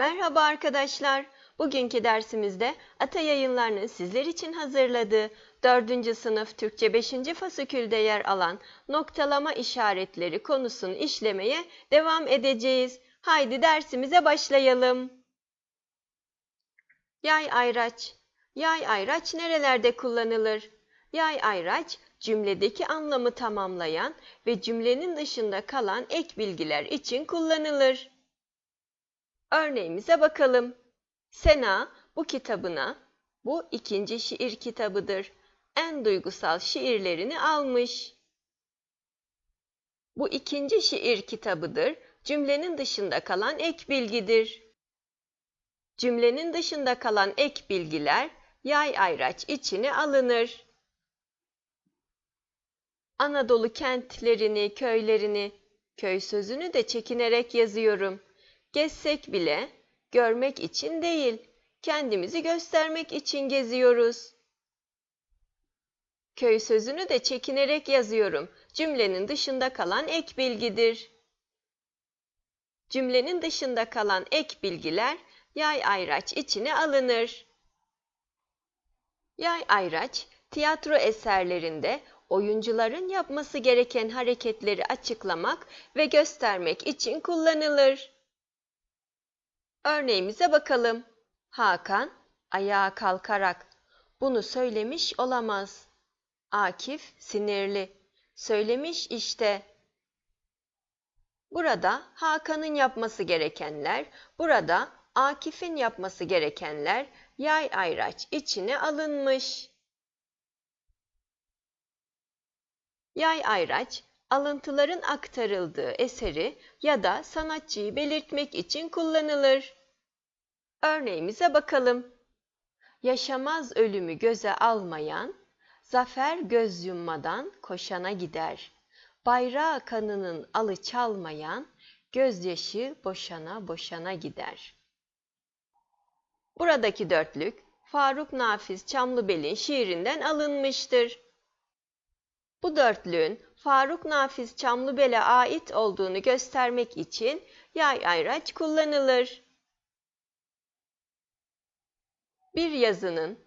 Merhaba arkadaşlar. Bugünkü dersimizde Ata Yayınları'nın sizler için hazırladığı 4. sınıf Türkçe 5. fasükülde yer alan noktalama işaretleri konusunu işlemeye devam edeceğiz. Haydi dersimize başlayalım. Yay ayraç. Yay ayraç nerelerde kullanılır? Yay ayraç cümledeki anlamı tamamlayan ve cümlenin dışında kalan ek bilgiler için kullanılır. Örneğimize bakalım. Sena bu kitabına, bu ikinci şiir kitabıdır. En duygusal şiirlerini almış. Bu ikinci şiir kitabıdır. Cümlenin dışında kalan ek bilgidir. Cümlenin dışında kalan ek bilgiler yay ayraç içine alınır. Anadolu kentlerini, köylerini, köy sözünü de çekinerek yazıyorum. Gezsek bile görmek için değil, kendimizi göstermek için geziyoruz. Köy sözünü de çekinerek yazıyorum. Cümlenin dışında kalan ek bilgidir. Cümlenin dışında kalan ek bilgiler yay ayraç içine alınır. Yay ayraç, tiyatro eserlerinde oyuncuların yapması gereken hareketleri açıklamak ve göstermek için kullanılır. Örneğimize bakalım. Hakan ayağa kalkarak bunu söylemiş olamaz. Akif sinirli. Söylemiş işte. Burada Hakan'ın yapması gerekenler, burada Akif'in yapması gerekenler yay ayraç içine alınmış. Yay ayraç, alıntıların aktarıldığı eseri ya da sanatçıyı belirtmek için kullanılır. Örneğimize bakalım. Yaşamaz ölümü göze almayan, zafer göz yummadan koşana gider. Bayrağı kanının alı çalmayan, gözyaşı boşana boşana gider. Buradaki dörtlük Faruk Nafiz Çamlıbel'in şiirinden alınmıştır. Bu dörtlüğün Faruk Nafiz Çamlıbel'e ait olduğunu göstermek için yay ayraç kullanılır. Bir yazının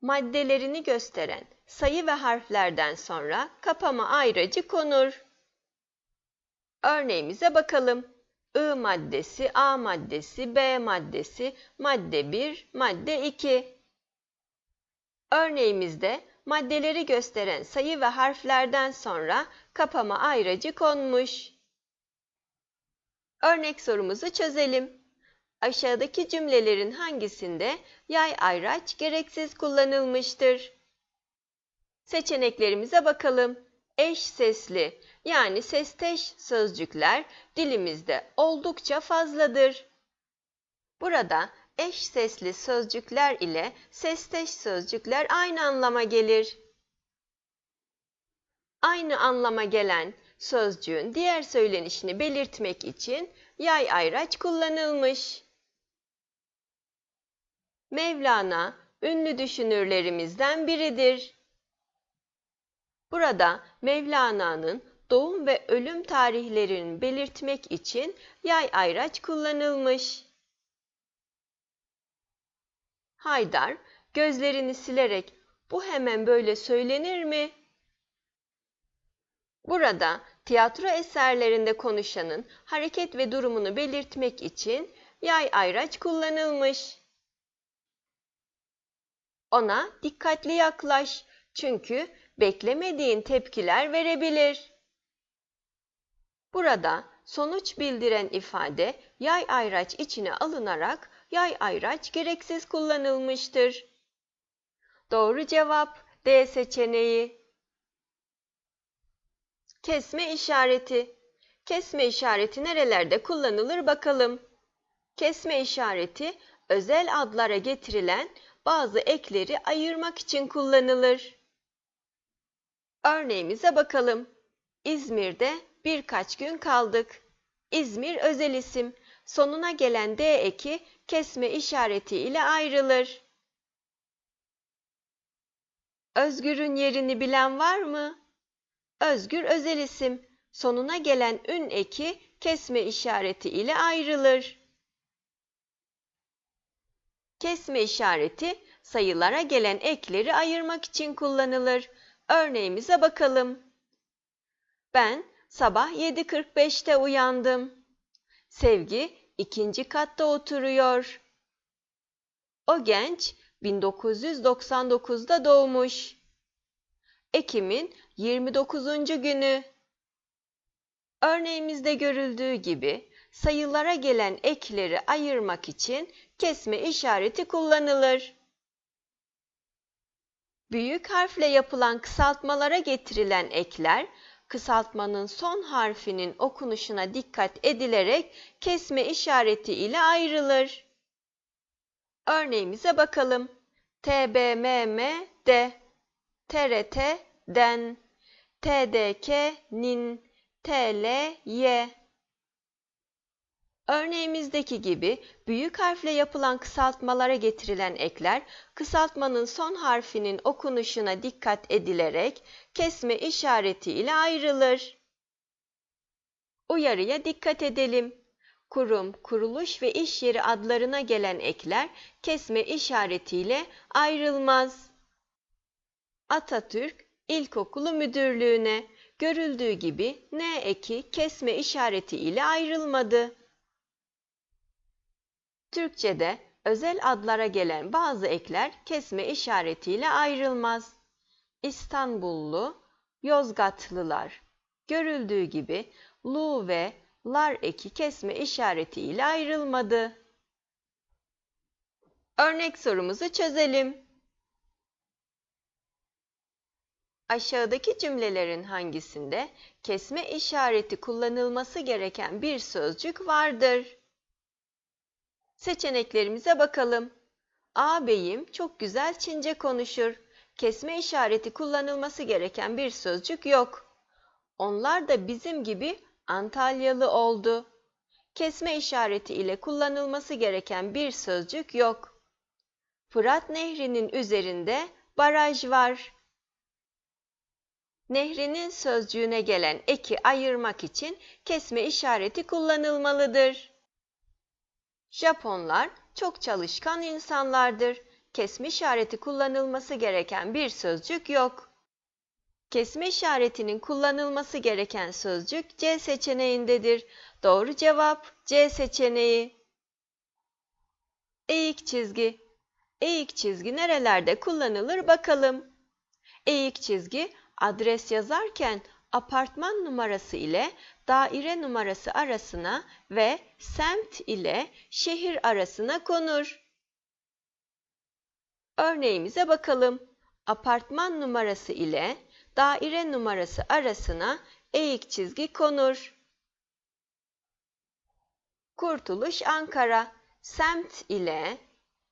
maddelerini gösteren sayı ve harflerden sonra kapama ayracı konur. Örneğimize bakalım. I maddesi, A maddesi, B maddesi, madde 1, madde 2. Örneğimizde maddeleri gösteren sayı ve harflerden sonra kapama ayracı konmuş. Örnek sorumuzu çözelim. Aşağıdaki cümlelerin hangisinde yay ayraç gereksiz kullanılmıştır? Seçeneklerimize bakalım. Eş sesli yani sesteş sözcükler dilimizde oldukça fazladır. Burada eş sesli sözcükler ile sesteş sözcükler aynı anlama gelir. Aynı anlama gelen sözcüğün diğer söylenişini belirtmek için yay ayraç kullanılmış. Mevlana ünlü düşünürlerimizden biridir. Burada Mevlana'nın doğum ve ölüm tarihlerini belirtmek için yay ayraç kullanılmış. Haydar gözlerini silerek bu hemen böyle söylenir mi? Burada tiyatro eserlerinde konuşanın hareket ve durumunu belirtmek için yay ayraç kullanılmış. Ona dikkatli yaklaş çünkü beklemediğin tepkiler verebilir. Burada sonuç bildiren ifade yay ayraç içine alınarak yay ayraç gereksiz kullanılmıştır. Doğru cevap D seçeneği. Kesme işareti. Kesme işareti nerelerde kullanılır bakalım. Kesme işareti özel adlara getirilen bazı ekleri ayırmak için kullanılır. Örneğimize bakalım. İzmir'de birkaç gün kaldık. İzmir özel isim. Sonuna gelen D eki kesme işareti ile ayrılır. Özgür'ün yerini bilen var mı? Özgür özel isim. Sonuna gelen ün eki kesme işareti ile ayrılır. Kesme işareti sayılara gelen ekleri ayırmak için kullanılır. Örneğimize bakalım. Ben sabah 7.45'te uyandım. Sevgi ikinci katta oturuyor. O genç 1999'da doğmuş. Ekim'in 29. günü. Örneğimizde görüldüğü gibi sayılara gelen ekleri ayırmak için kesme işareti kullanılır. Büyük harfle yapılan kısaltmalara getirilen ekler, kısaltmanın son harfinin okunuşuna dikkat edilerek kesme işareti ile ayrılır. Örneğimize bakalım. TBMMD, TRT, den, TDK, nin, TLY. Örneğimizdeki gibi büyük harfle yapılan kısaltmalara getirilen ekler, kısaltmanın son harfinin okunuşuna dikkat edilerek kesme işareti ile ayrılır. Uyarıya dikkat edelim. Kurum, kuruluş ve iş yeri adlarına gelen ekler kesme işaretiyle ayrılmaz. Atatürk İlkokulu Müdürlüğü'ne görüldüğü gibi N eki kesme işareti ile ayrılmadı. Türkçe'de özel adlara gelen bazı ekler kesme işaretiyle ayrılmaz. İstanbullu, Yozgatlılar. Görüldüğü gibi lu ve lar eki kesme işareti ile ayrılmadı. Örnek sorumuzu çözelim. Aşağıdaki cümlelerin hangisinde kesme işareti kullanılması gereken bir sözcük vardır? Seçeneklerimize bakalım. Ağabeyim çok güzel Çince konuşur. Kesme işareti kullanılması gereken bir sözcük yok. Onlar da bizim gibi Antalyalı oldu. Kesme işareti ile kullanılması gereken bir sözcük yok. Fırat Nehri'nin üzerinde baraj var. Nehrinin sözcüğüne gelen eki ayırmak için kesme işareti kullanılmalıdır. Japonlar çok çalışkan insanlardır. Kesme işareti kullanılması gereken bir sözcük yok. Kesme işaretinin kullanılması gereken sözcük C seçeneğindedir. Doğru cevap C seçeneği. Eğik çizgi. Eğik çizgi nerelerde kullanılır bakalım. Eğik çizgi adres yazarken apartman numarası ile daire numarası arasına ve semt ile şehir arasına konur. Örneğimize bakalım. Apartman numarası ile daire numarası arasına eğik çizgi konur. Kurtuluş Ankara semt ile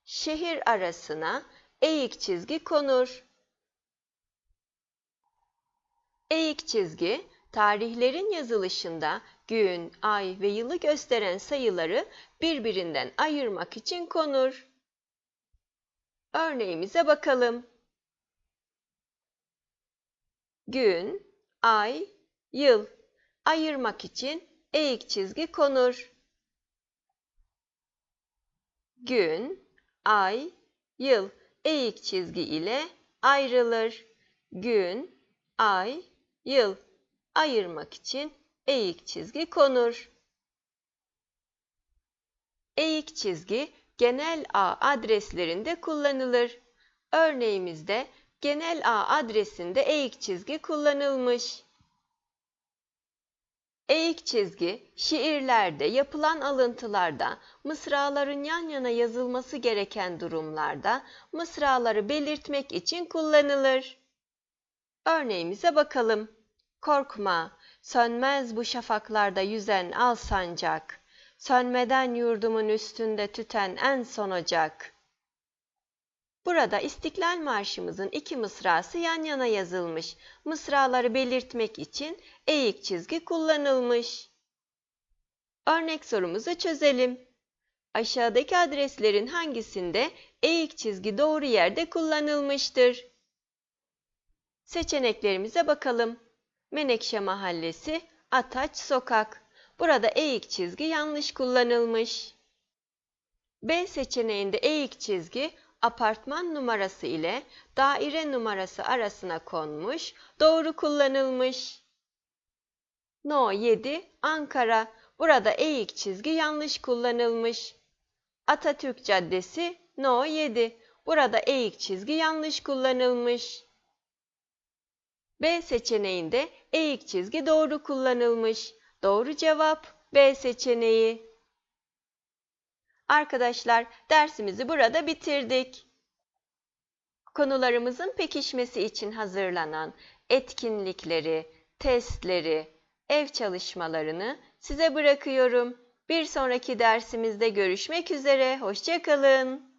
şehir arasına eğik çizgi konur. Eğik çizgi, tarihlerin yazılışında gün, ay ve yılı gösteren sayıları birbirinden ayırmak için konur. Örneğimize bakalım. Gün, ay, yıl ayırmak için eğik çizgi konur. Gün, ay, yıl eğik çizgi ile ayrılır. Gün, ay, yıl ayırmak için eğik çizgi konur. Eğik çizgi genel ağ adreslerinde kullanılır. Örneğimizde genel ağ adresinde eğik çizgi kullanılmış. Eğik çizgi, şiirlerde, yapılan alıntılarda, mısraların yan yana yazılması gereken durumlarda mısraları belirtmek için kullanılır. Örneğimize bakalım. Korkma, sönmez bu şafaklarda yüzen al sancak. Sönmeden yurdumun üstünde tüten en son ocak. Burada İstiklal Marşımızın iki mısrası yan yana yazılmış. Mısraları belirtmek için eğik çizgi kullanılmış. Örnek sorumuzu çözelim. Aşağıdaki adreslerin hangisinde eğik çizgi doğru yerde kullanılmıştır? Seçeneklerimize bakalım. Menekşe Mahallesi, Ataç Sokak. Burada eğik çizgi yanlış kullanılmış. B seçeneğinde eğik çizgi apartman numarası ile daire numarası arasına konmuş, doğru kullanılmış. No 7 Ankara. Burada eğik çizgi yanlış kullanılmış. Atatürk Caddesi No 7. Burada eğik çizgi yanlış kullanılmış. B seçeneğinde eğik çizgi doğru kullanılmış. Doğru cevap B seçeneği. Arkadaşlar dersimizi burada bitirdik. Konularımızın pekişmesi için hazırlanan etkinlikleri, testleri, ev çalışmalarını size bırakıyorum. Bir sonraki dersimizde görüşmek üzere. Hoşçakalın.